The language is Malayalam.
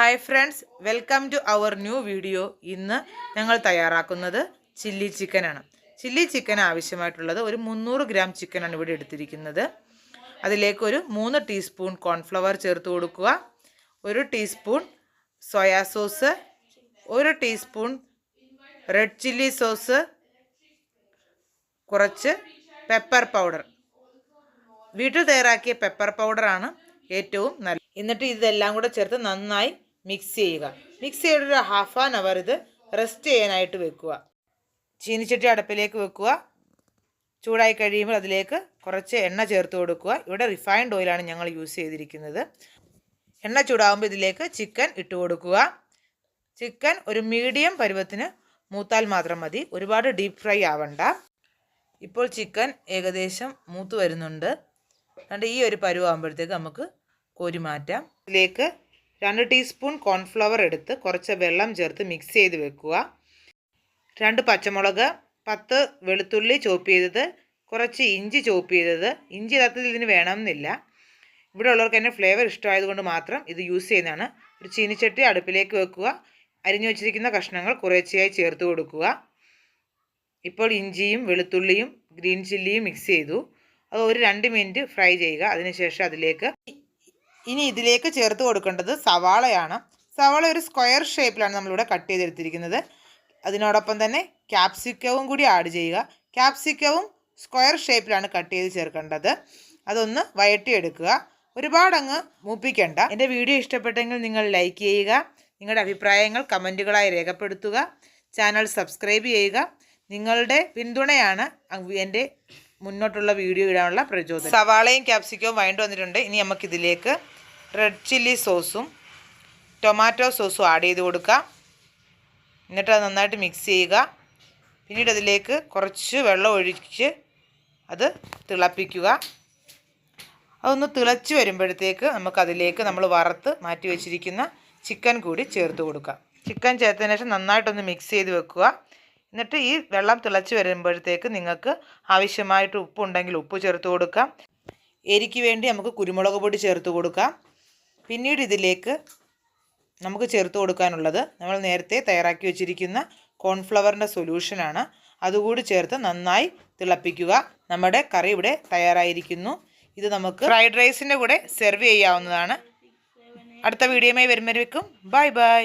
Hi friends welcome to our new video ഇന്ന് ഞങ്ങൾ തയ്യാറാക്കുന്നത് ചില്ലി ചിക്കനാണ് ചില്ലി ചിക്കൻ ആവശ്യമായിട്ടുള്ളത് ഒരു മുന്നൂറ് ഗ്രാം ചിക്കനാണ് ഇവിടെ എടുത്തിരിക്കുന്നത്. അതിലേക്ക് ഒരു മൂന്ന് ടീസ്പൂൺ കോൺഫ്ലവർ ചേർത്ത് കൊടുക്കുക. ഒരു ടീസ്പൂൺ സോയാ സോസ് ഒരു ടീസ്പൂൺ റെഡ് ചില്ലി സോസ് കുറച്ച് പെപ്പർ പൗഡർ വീട്ടിൽ തയ്യാറാക്കിയ പെപ്പർ പൗഡറാണ് ഏറ്റവും നല്ല എന്നിട്ട് ഇതെല്ലാം കൂടെ ചേർത്ത് നന്നായി മിക്സ് ചെയ്യുക. മിക്സ് ചെയ്തിട്ട് ഒരു ഹാഫ് ആൻ അവർ ഇത് റെസ്റ്റ് ചെയ്യാനായിട്ട് വെക്കുക. ചീനിച്ചട്ടി അടപ്പിലേക്ക് വെക്കുക. ചൂടായി കഴിയുമ്പോൾ അതിലേക്ക് കുറച്ച് എണ്ണ ചേർത്ത് കൊടുക്കുക. ഇവിടെ റിഫൈൻഡ് ഓയിലാണ് ഞങ്ങൾ യൂസ് ചെയ്തിരിക്കുന്നത്. എണ്ണ ചൂടാകുമ്പോൾ ഇതിലേക്ക് ചിക്കൻ ഇട്ട് കൊടുക്കുക. ചിക്കൻ ഒരു മീഡിയം പരുവത്തിന് മൂത്താൽ മാത്രം മതി. ഒരുപാട് ഡീപ്പ് ഫ്രൈ ആവണ്ട. ഇപ്പോൾ ചിക്കൻ ഏകദേശം മൂത്ത് വരുന്നുണ്ട്. അതുകൊണ്ട് ഈ ഒരു പരുവാകുമ്പോഴത്തേക്ക് നമുക്ക് കോരി മാറ്റാം. ഇതിലേക്ക് രണ്ട് ടീസ്പൂൺ കോൺഫ്ലവർ എടുത്ത് കുറച്ച് വെള്ളം ചേർത്ത് മിക്സ് ചെയ്ത് വെക്കുക. രണ്ട് പച്ചമുളക് പത്ത് വെളുത്തുള്ളി ചോപ്പ് ചെയ്തത് കുറച്ച് ഇഞ്ചി ചോപ്പ് ചെയ്തത്. ഇഞ്ചി യഥാർത്ഥത്തിൽ ഇതിന് വേണമെന്നില്ല. ഇവിടെ ഉള്ളവർക്ക് തന്നെ ഫ്ലേവർ ഇഷ്ടമായതുകൊണ്ട് മാത്രം ഇത് യൂസ് ചെയ്യുന്നതാണ്. ഒരു ചീനിച്ചട്ടി അടുപ്പിലേക്ക് വെക്കുക. അരിഞ്ഞു വെച്ചിരിക്കുന്ന കഷ്ണങ്ങൾ കുറേശ്ശെയായി ചേർത്ത് കൊടുക്കുക. ഇപ്പോൾ ഇഞ്ചിയും വെളുത്തുള്ളിയും ഗ്രീൻ ചില്ലിയും മിക്സ് ചെയ്തു. അത് ഒരു രണ്ട് മിനിറ്റ് ഫ്രൈ ചെയ്യുക. അതിനുശേഷം അതിലേക്ക് ഇനി ഇതിലേക്ക് ചേർത്ത് കൊടുക്കേണ്ടത് സവാളയാണ്. സവാള ഒരു സ്ക്വയർ ഷേപ്പിലാണ് നമ്മളിവിടെ കട്ട് ചെയ്തെടുത്തിരിക്കുന്നത്. അതിനോടൊപ്പം തന്നെ ക്യാപ്സിക്കവും കൂടി ആഡ് ചെയ്യുക. ക്യാപ്സിക്കവും സ്ക്വയർ ഷേപ്പിലാണ് കട്ട് ചെയ്ത് ചേർക്കേണ്ടത്. അതൊന്ന് വയറ്റിയെടുക്കുക ഒരുപാട് അങ്ങ് മൂപ്പിക്കണ്ട. എന്റെ വീഡിയോ ഇഷ്ടപ്പെട്ടെങ്കിൽ നിങ്ങൾ ലൈക്ക് ചെയ്യുക. നിങ്ങളുടെ അഭിപ്രായങ്ങൾ കമന്റുകളായി രേഖപ്പെടുത്തുക. ചാനൽ സബ്സ്ക്രൈബ് ചെയ്യുക. നിങ്ങളുടെ പിന്തുണയാണ് എന്റെ മുന്നോട്ടുള്ള വീഡിയോ ഇടാനുള്ള പ്രചോദനം. സവാളയും ക്യാപ്സിക്കവും വഴണ്ട് വന്നിട്ടുണ്ട്. ഇനി നമുക്കിതിലേക്ക് റെഡ് ചില്ലി സോസും ടൊമാറ്റോ സോസും ആഡ് ചെയ്ത് കൊടുക്കാം. എന്നിട്ട് അത് നന്നായിട്ട് മിക്സ് ചെയ്യുക. പിന്നീട് അതിലേക്ക് കുറച്ച് വെള്ളം ഒഴിച്ച് അത് തിളപ്പിക്കുക. അതൊന്ന് തിളച്ച് വരുമ്പോഴത്തേക്ക് നമുക്കതിലേക്ക് നമ്മൾ വറുത്ത് മാറ്റി വെച്ചിരിക്കുന്ന ചിക്കൻ കൂടി ചേർത്ത് കൊടുക്കുക ചിക്കൻ ചേർത്തതിന് ശേഷം നന്നായിട്ടൊന്ന് മിക്സ് ചെയ്ത് വെക്കുക. എന്നിട്ട് ഈ വെള്ളം തിളച്ച് വരുമ്പോഴത്തേക്ക് നിങ്ങൾക്ക് ആവശ്യമായിട്ട് ഉപ്പുണ്ടെങ്കിൽ ഉപ്പ് ചേർത്ത് കൊടുക്കാം. എരിക്ക് വേണ്ടി നമുക്ക് കുരുമുളക് പൊടി ചേർത്ത് കൊടുക്കാം. പിന്നീട് ഇതിലേക്ക് നമുക്ക് ചേർത്ത് കൊടുക്കാനുള്ളത് നമ്മൾ നേരത്തെ തയ്യാറാക്കി വെച്ചിരിക്കുന്ന കോൺഫ്ലവറിന്റെ സൊല്യൂഷനാണ്. അതുകൂടി ചേർത്ത് നന്നായി തിളപ്പിക്കുക. നമ്മുടെ കറി ഇവിടെ തയ്യാറായിരിക്കുന്നു. ഇത് നമുക്ക് ഫ്രൈഡ് റൈസിന്റെ കൂടെ സെർവ് ചെയ്യാവുന്നതാണ്. അടുത്ത വീഡിയോയുമായി വരുമ്പോഴേക്കും ബൈ ബൈ.